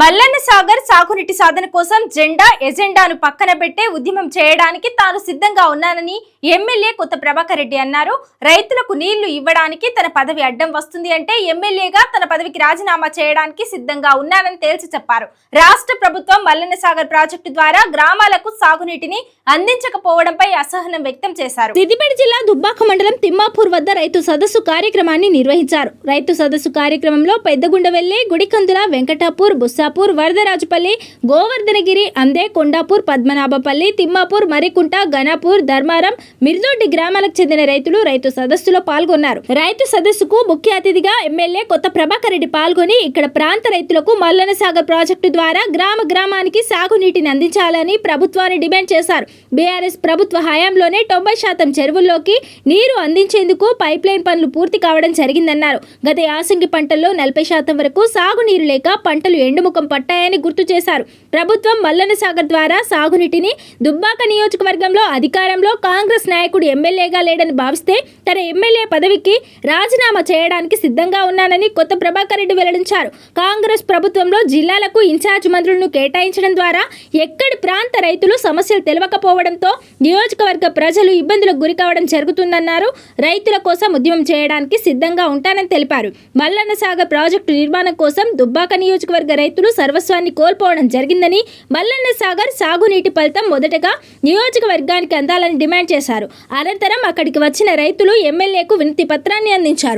మల్లన్న సాగర్ సాగునీటి సాధన కోసం జెండా ఎజెండాను పక్కన పెట్టే ఉద్యమం చేయడానికి తాను సిద్ధంగా ఉన్నానని ఎమ్మెల్యే కొత్త ప్రభాకర్ రెడ్డి అన్నారు. రైతులకు నీళ్ళు ఇవ్వడానికి తన పదవి అడ్డం వస్తుంది అంటే ఎమ్మెల్యేగా తన పదవికి రాజీనామా చేయడానికి సిద్ధంగా ఉన్నానని తేల్చి చెప్పారు. రాష్ట్ర ప్రభుత్వం మల్లన్న సాగర్ ప్రాజెక్టు ద్వారా గ్రామాలకు సాగునీటిని అందించకపోవడంపై అసహనం వ్యక్తం చేశారు. సిద్దిపేట జిల్లా దుబ్బాక మండలం తిమ్మాపూర్ వద్ద రైతు సదస్సు కార్యక్రమాన్ని నిర్వహించారు. రైతు సదస్సు కార్యక్రమంలో పెద్దగుండవెల్లి గుడికందుల వెంకటాపూర్ కొండాపూర్ వరదరాజుపల్లి గోవర్ధనగిరి అందే కొండాపూర్ పద్మనాభపల్లి తిమ్మాపూర్ మరికుంట గణాపూర్ ధర్మారం మిర్దొడ్డి గ్రామాలకు చెందిన రైతులు రైతు సదస్సులో పాల్గొన్నారు. రైతు సదస్సుకు ముఖ్య అతిథిగా ఎమ్మెల్యే కొత్త ప్రభాకర్ రెడ్డి పాల్గొని ఇక్కడ ప్రాంత రైతులకు మల్లన సాగర్ ప్రాజెక్టు ద్వారా గ్రామ గ్రామానికి సాగునీటిని అందించాలని ప్రభుత్వాన్ని డిమాండ్ చేశారు. బీఆర్ఎస్ ప్రభుత్వ హయాంలోనే తొంభై శాతం చెరువుల్లోకి నీరు అందించేందుకు పైప్ లైన్ పనులు పూర్తి కావడం జరిగిందన్నారు. గత యాసంగి పంటల్లో నలభై శాతం వరకు సాగునీరు లేక పంటలు ఎండుముఖ పట్టాయని గుర్తు చేశారు. ప్రభుత్వం మల్లన సాగర్ ద్వారా సాగునీటిని దుబ్బాక నియోజకవర్గంలో అధికారంలో కాంగ్రెస్ నాయకుడు ఎమ్మెల్యేగా లేడని భావిస్తే తన ఎమ్మెల్యే పదవికి రాజీనామా చేయడానికి సిద్ధంగా ఉన్నానని కొత్త ప్రభాకర్ రెడ్డి వెల్లడించారు. కాంగ్రెస్ ప్రభుత్వంలో జిల్లాలకు ఇన్ఛార్జ్ మంత్రులను కేటాయించడం ద్వారా ఎక్కడి ప్రాంత రైతులు సమస్యలు తెలవకపోవడంతో నియోజకవర్గ ప్రజలు ఇబ్బందులకు గురికావడం జరుగుతుందన్నారు. రైతుల కోసం ఉద్యమం చేయడానికి సిద్ధంగా ఉంటానని తెలిపారు. మల్లన్న సాగర్ ప్రాజెక్టు నిర్మాణం కోసం దుబ్బాక నియోజకవర్గ రైతు రైతులు సర్వస్వాన్ని కోల్పోవడం జరిగిందని మల్లన్న సాగర్ సాగునీటి ఫలితం మొదటగా నియోజకవర్గానికి అందాలని డిమాండ్ చేశారు. అనంతరం అక్కడికి వచ్చిన రైతులు ఎమ్మెల్యేకు వినతి పత్రాన్ని అందించారు.